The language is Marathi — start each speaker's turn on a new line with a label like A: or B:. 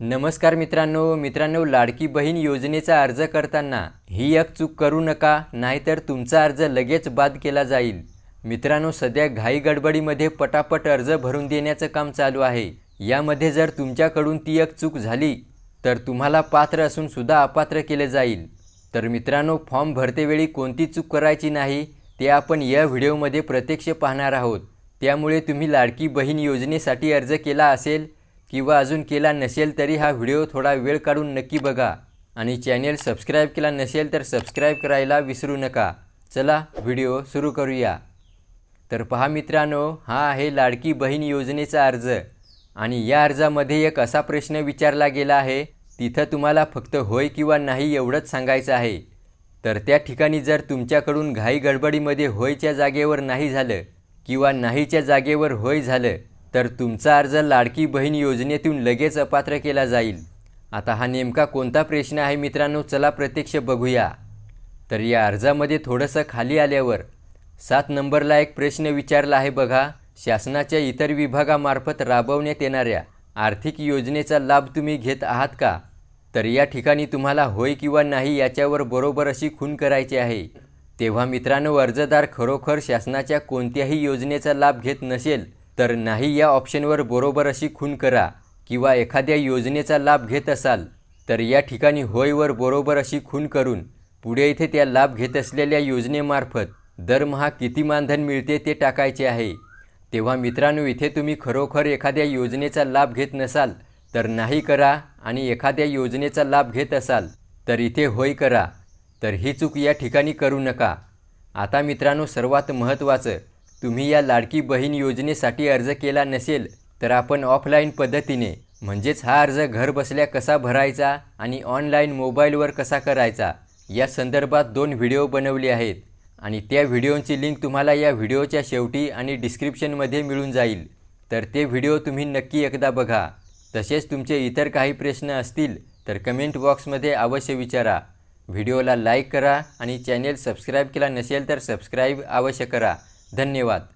A: नमस्कार मित्रांनो मित्रांनो लाडकी बहीण योजनेचा अर्ज करताना ही एक चूक करू नका नाहीतर तुमचा अर्ज लगेच बाद केला जाईल. मित्रांनो सध्या घाई गडबडीमध्ये पटापट अर्ज भरून देण्याचं काम चालू आहे. यामध्ये जर तुमच्याकडून ती एक चूक झाली तर तुम्हाला पात्र असून सुद्धा अपात्र केले जाईल. तर मित्रांनो फॉर्म भरतेवेळी कोणती चूक करायची नाही ते आपण या व्हिडिओमध्ये प्रत्यक्ष पाहणार आहोत. त्यामुळे तुम्ही लाडकी बहीण योजनेसाठी अर्ज केला असेल किंवा अजून केला नसेल तरी हा व्हिडिओ थोडा वेळ काढून नक्की बघा. आणि चॅनेल सबस्क्राईब केला नसेल तर सबस्क्राईब करायला विसरू नका. चला व्हिडिओ सुरू करूया. तर पहा मित्रांनो हा आहे लाडकी बहीण योजनेचा अर्ज. आणि या अर्जामध्ये एक असा प्रश्न विचारला गेला आहे तिथं तुम्हाला फक्त होय किंवा नाही एवढंच सांगायचं आहे. तर त्या ठिकाणी जर तुमच्याकडून घाई गडबडीमध्ये होयच्या जागेवर नाही झालं किंवा नाहीच्या जागेवर होय झालं तर तुमचा अर्ज लाडकी बहीण योजनेतून लगेच अपात्र केला जाईल. आता हा नेमका कोणता प्रश्न आहे मित्रांनो चला प्रत्यक्ष बघूया. तर या अर्जामध्ये थोडंसं खाली आल्यावर सात नंबरला एक प्रश्न विचारला आहे बघा. शासनाच्या इतर विभागामार्फत राबवण्यात येणाऱ्या आर्थिक योजनेचा लाभ तुम्ही घेत आहात का? तर या ठिकाणी तुम्हाला होय किंवा नाही याच्यावर बरोबर अशी खून करायची आहे. तेव्हा मित्रांनो अर्जदार खरोखर शासनाच्या कोणत्याही योजनेचा लाभ घेत नसेल तर नाही या ऑप्शनवर बरोबर अशी खून करा किंवा एखाद्या योजनेचा लाभ घेत असाल तर या ठिकाणी होयवर बरोबर अशी खून करून पुढे इथे त्या लाभ घेत असलेल्या योजनेमार्फत दरमहा किती मानधन मिळते ते टाकायचे आहे. तेव्हा मित्रांनो इथे तुम्ही खरोखर एखाद्या योजनेचा लाभ घेत नसाल तर नाही करा आणि एखाद्या योजनेचा लाभ घेत असाल तर इथे होय करा. तर ही चूक या ठिकाणी करू नका. आता मित्रांनो सर्वात महत्त्वाचं तुम्ही या लाडकी बहीण योजनेसाठी अर्ज केला नसेल तर आपण ऑफलाईन पद्धतीने म्हणजेच हा अर्ज घरबसल्या कसा भरायचा आणि ऑनलाईन मोबाईलवर कसा करायचा या संदर्भात दोन व्हिडिओ बनवले आहेत. आणि त्या व्हिडिओची लिंक तुम्हाला या व्हिडिओच्या शेवटी आणि डिस्क्रिप्शनमध्ये मिळून जाईल. तर ते व्हिडिओ तुम्ही नक्की एकदा बघा. तसेच तुमचे इतर काही प्रश्न असतील तर कमेंट बॉक्समध्ये अवश्य विचारा. व्हिडिओला लाईक करा आणि चॅनेल सबस्क्राईब केला नसेल तर सबस्क्राईब अवश्य करा. धन्यवाद.